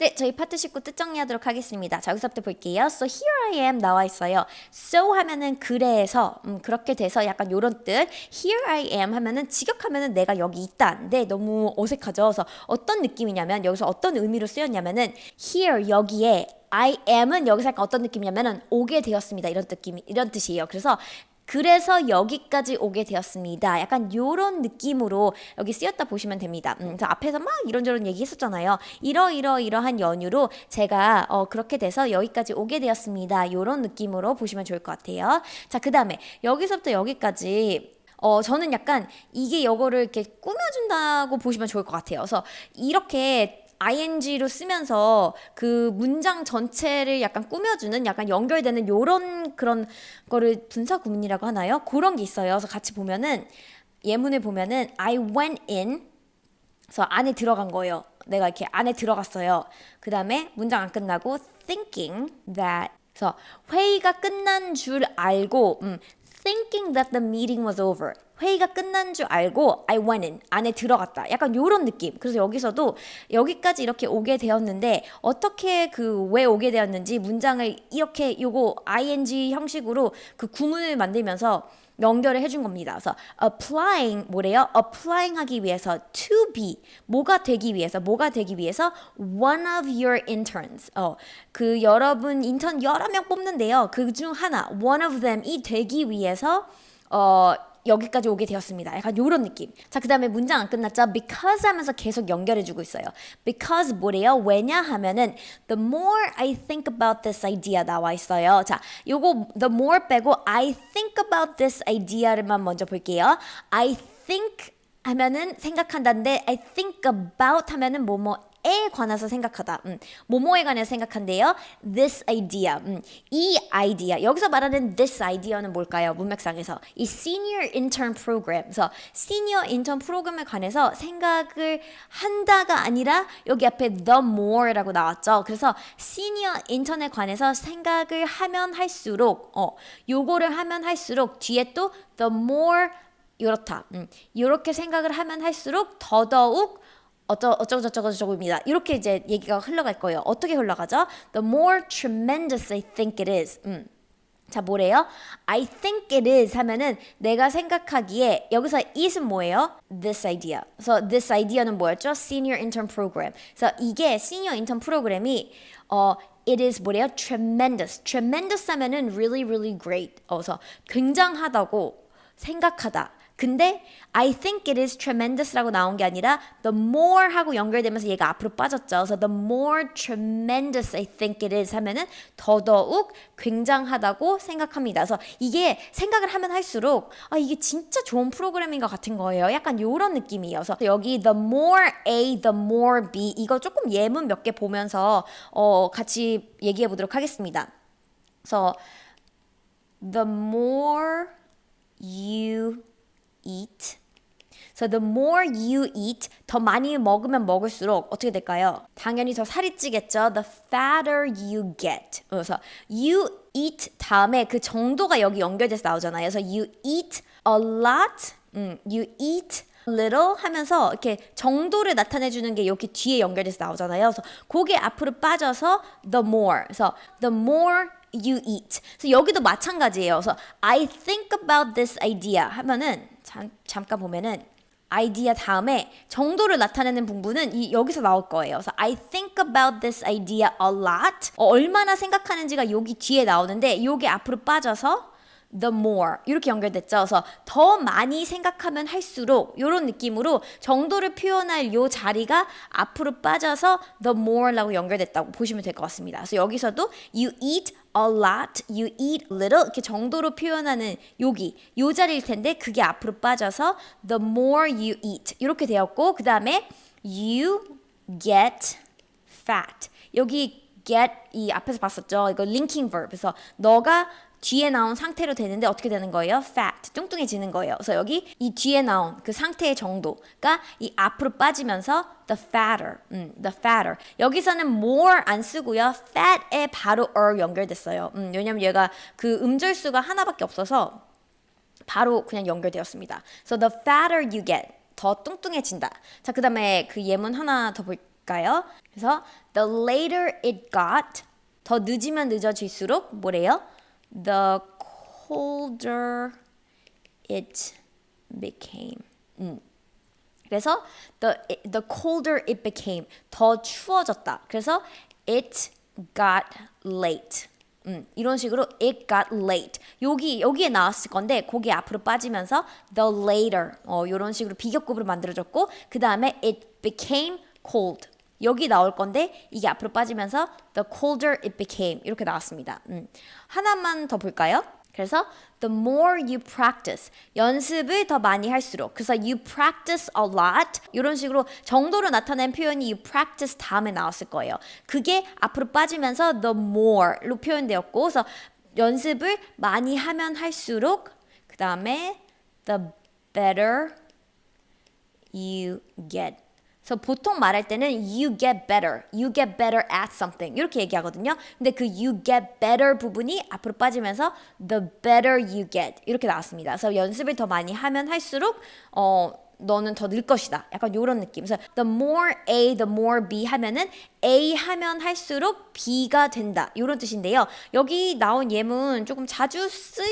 네, 저희 파트 19 뜻 정리하도록 하겠습니다. 자, 여기서부터 볼게요. So here I am 나와 있어요. So 하면은 그래서 음, 그렇게 돼서 약간 요런 뜻. Here I am 하면은 직역하면은 내가 여기 있다인데 너무 어색하죠. 그래서 어떤 느낌이냐면 여기서 어떤 의미로 쓰였냐면은 here 여기에 I am은 여기서 약간 어떤 느낌이냐면은 오게 되었습니다. 이런 느낌 이런 뜻이에요. 그래서 그래서 여기까지 오게 되었습니다. 약간 요런 느낌으로 여기 쓰였다 보시면 됩니다. 음, 그래서 앞에서 막 이런저런 얘기 했었잖아요. 이러이러 이러한 연유로 제가 어, 그렇게 돼서 여기까지 오게 되었습니다. 요런 느낌으로 보시면 좋을 것 같아요. 자, 그 다음에 여기서부터 여기까지 어, 저는 약간 이게 요거를 이렇게 꾸며준다고 보시면 좋을 것 같아요. 그래서 이렇게 ing로 쓰면서 그 문장 전체를 약간 꾸며주는 약간 연결되는 요런 그런 거를 분사 구문이라고 하나요? 그런 게 있어요. 그래서 같이 보면은 예문을 보면은 I went in 그래서 안에 들어간 거예요. 내가 이렇게 안에 들어갔어요. 그 다음에 문장 안 끝나고 thinking that 그래서 회의가 끝난 줄 알고 음, thinking that the meeting was over. 회의가 끝난 줄 알고 I went in 안에 들어갔다. 약간 요런 느낌. 그래서 여기서도 여기까지 이렇게 오게 되었는데 어떻게 그 왜 오게 되었는지 문장을 이렇게 요거 ing 형식으로 그 구문을 만들면서 연결을 해준 겁니다. 그래서 applying 뭐래요? applying 하기 위해서 to be 뭐가 되기 위해서 뭐가 되기 위해서 one of your interns 어 그 여러분 인턴 여러 명 뽑는데요. 그 중 하나 one of them이 되기 위해서 어 여기까지 오게 되었습니다. 약간 요런 느낌. 자, 그 다음에 문장 안 끝났죠? because 하면서 계속 연결해주고 있어요. because 뭐래요? 왜냐 하면은 the more I think about this idea 나와 있어요. 자, 요거 the more 빼고 I think about this idea를만 먼저 볼게요. I think 하면은 생각한다인데 I think about 하면은 뭐뭐 에 관해서 생각하다. 음, 뭐뭐에 관해서 생각한대요. This idea. 음, 이 아이디어. 여기서 말하는 this idea는 뭘까요? 문맥상에서 이 senior intern program. 그래서 senior intern 프로그램에 관해서 생각을 한다가 아니라 여기 앞에 the more라고 나왔죠. 그래서 senior intern에 관해서 생각을 하면 할수록 어, 요거를 하면 할수록 뒤에 또 the more 이렇다. 음, 이렇게 생각을 하면 할수록 더더욱 어쩌, 어쩌고 저쩌고 저쩌고입니다. 이렇게 이제 얘기가 흘러갈 거예요. 어떻게 흘러가죠? The more tremendous I think it is. 음. 자, 뭐래요? I think it is 하면은 내가 생각하기에 여기서 it은 뭐예요? This idea. 그래서 this idea는 뭐였죠? Senior Intern Program. 그래서 이게 Senior Intern 프로그램이 어 it is 뭐래요? Tremendous. Tremendous 하면은 really really great. 어, 그래서 굉장하다고 생각하다. 근데 I think it is tremendous라고 나온 게 아니라 the more 하고 연결되면서 얘가 앞으로 빠졌죠. 그래서 the more tremendous I think it is 하면은 더더욱 굉장하다고 생각합니다. 그래서 이게 생각을 하면 할수록 아 이게 진짜 좋은 프로그램인 것 같은 거예요. 약간 요런 느낌이에요. 그래서 여기 the more A, the more B 이거 조금 예문 몇 개 보면서 어 같이 얘기해 보도록 하겠습니다. 그래서 the more you eat. So the more you eat, 더 많이 먹으면 먹을수록 어떻게 될까요? 당연히 더 살이 찌겠죠. The fatter you get. 그래서 you eat 다음에 그 정도가 여기 연결돼서 나오잖아요. 그래서 you eat a lot, 음, you eat little 하면서 이렇게 정도를 나타내 주는 게 여기 뒤에 연결돼서 나오잖아요. 그래서 그게 앞으로 빠져서 the more. 그래서 the more you eat. 그래서 여기도 마찬가지예요. 그래서 I think about this idea 하면은 잠, 잠깐 보면은 아이디어 다음에 정도를 나타내는 부분은 이, 여기서 나올 거예요. 그래서 I think about this idea a lot. 어, 얼마나 생각하는지가 여기 뒤에 나오는데 여기 앞으로 빠져서 the more 이렇게 연결됐죠. 그래서 더 많이 생각하면 할수록 이런 느낌으로 정도를 표현할 요 자리가 앞으로 빠져서 the more라고 연결됐다고 보시면 될 것 같습니다. 그래서 여기서도 you eat a lot, you eat little 이렇게 정도로 표현하는 여기 요 자리일 텐데 그게 앞으로 빠져서 the more you eat 이렇게 되었고 그 다음에 you get fat. 여기 get 이 앞에서 봤었죠. 이거 linking verb. 그래서 너가 뒤에 나온 상태로 되는데 어떻게 되는 거예요? fat 뚱뚱해지는 거예요. 그래서 여기 이 뒤에 나온 그 상태의 정도가 이 앞으로 빠지면서 the fatter, 음, the fatter. 여기서는 more 안 쓰고요, fat에 바로 er 연결됐어요. 음, 왜냐면 얘가 그 음절 수가 하나밖에 없어서 바로 그냥 연결되었습니다. So the fatter you get, 더 뚱뚱해진다. 자, 그 다음에 그 예문 하나 더 볼게요. 볼까요? 그래서 the later it got 더 늦으면 늦어질수록 뭐래요? The colder it became. 음. 그래서 the the colder it became 더 추워졌다. 그래서 it got late. 음, 이런 식으로 it got late. 여기 여기에 나왔을 건데 거기 앞으로 빠지면서 the later 어 이런 식으로 비교급으로 만들어졌고 그 다음에 it became cold. 여기 나올 건데 이게 앞으로 빠지면서 the colder it became 이렇게 나왔습니다. 음. 하나만 더 볼까요? 그래서 the more you practice 연습을 더 많이 할수록 그래서 you practice a lot 이런 식으로 정도로 나타낸 표현이 you practice 다음에 나왔을 거예요. 그게 앞으로 빠지면서 the more로 표현되었고 그래서 연습을 많이 하면 할수록 그 다음에 the better you get. 그래서 보통 말할 때는 you get better, you get better at something 이렇게 얘기하거든요. 근데 그 you get better 부분이 앞으로 빠지면서 the better you get 이렇게 나왔습니다. 그래서 연습을 더 많이 하면 할수록 어 너는 더 늘 것이다. 약간 이런 느낌. 그래서 the more A, the more B 하면은 A 하면 할수록 B가 된다. 이런 뜻인데요. 여기 나온 예문 조금 자주 쓰일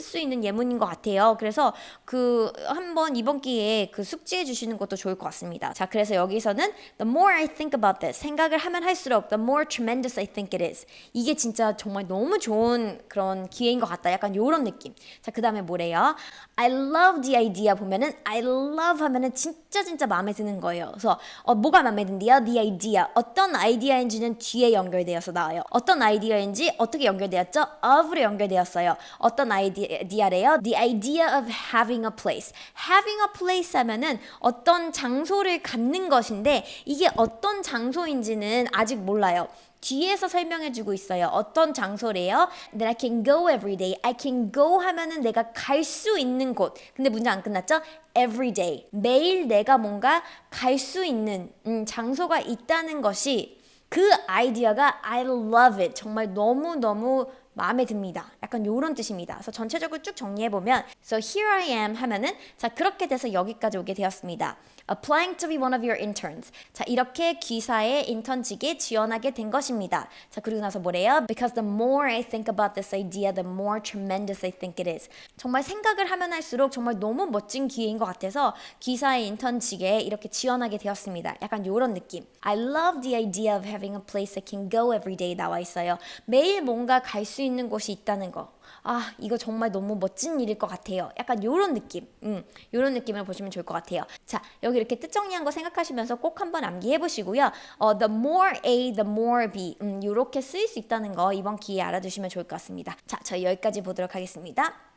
수 있는 예문인 것 같아요. 그래서 그 한번 이번 기회에 그 숙지해 주시는 것도 좋을 것 같습니다. 자, 그래서 여기서는 the more I think about this 생각을 하면 할수록 the more tremendous I think it is. 이게 진짜 정말 너무 좋은 그런 기회인 것 같다. 약간 이런 느낌. 자, 그 다음에 뭐래요? I love the idea 보면은 I love 하면은 진짜 진짜 마음에 드는 거예요. 그래서 어, 뭐가 마음에 든대요? The idea. 어떤 아이디어인지는 뒤에 연결되어서 나와요. 어떤 아이디어인지 어떻게 연결되었죠? of로 연결되었어요. 어떤 아이디어 래요? The idea of having a place. having a place 하면은 어떤 장소를 갖는 것인데 이게 어떤 장소인지는 아직 몰라요. 뒤에서 설명해 주고 있어요. 어떤 장소래요? That I can go every day. I can go 하면은 내가 갈 수 있는 곳. 근데 문제 안 끝났죠? Every day. 매일 내가 뭔가 갈 수 있는 음, 장소가 있다는 것이 그 아이디어가 I love it. 정말 너무너무 마음에 듭니다. 약간 요런 뜻입니다. 그래서 전체적으로 쭉 정리해 보면 so here I am 하면은 자 그렇게 돼서 여기까지 오게 되었습니다. Applying to be one of your interns. 자 이렇게 기사에 인턴직에 지원하게 된 것입니다. 자 그리고 나서 뭐래요? Because the more I think about this idea, the more tremendous I think it is. 정말 생각을 하면 할수록 정말 너무 멋진 기회인 것 같아서 기사의 인턴직에 이렇게 지원하게 되었습니다. 약간 요런 느낌. I love the idea of having a place I can go every day 나와 있어요. 매일 뭔가 갈 수 있는 곳이 있다는 거. 아, 이거 정말 너무 멋진 일일 것 같아요. 약간 요런 느낌. 음, 요런 느낌을 보시면 좋을 것 같아요. 자, 여기 이렇게 뜻 정리한 거 생각하시면서 꼭 한번 암기해 보시고요. 어, the more A, the more B. 음, 요렇게 쓰일 수 있다는 거 이번 기회에 알아두시면 좋을 것 같습니다. 자, 저희 여기까지 보도록 하겠습니다.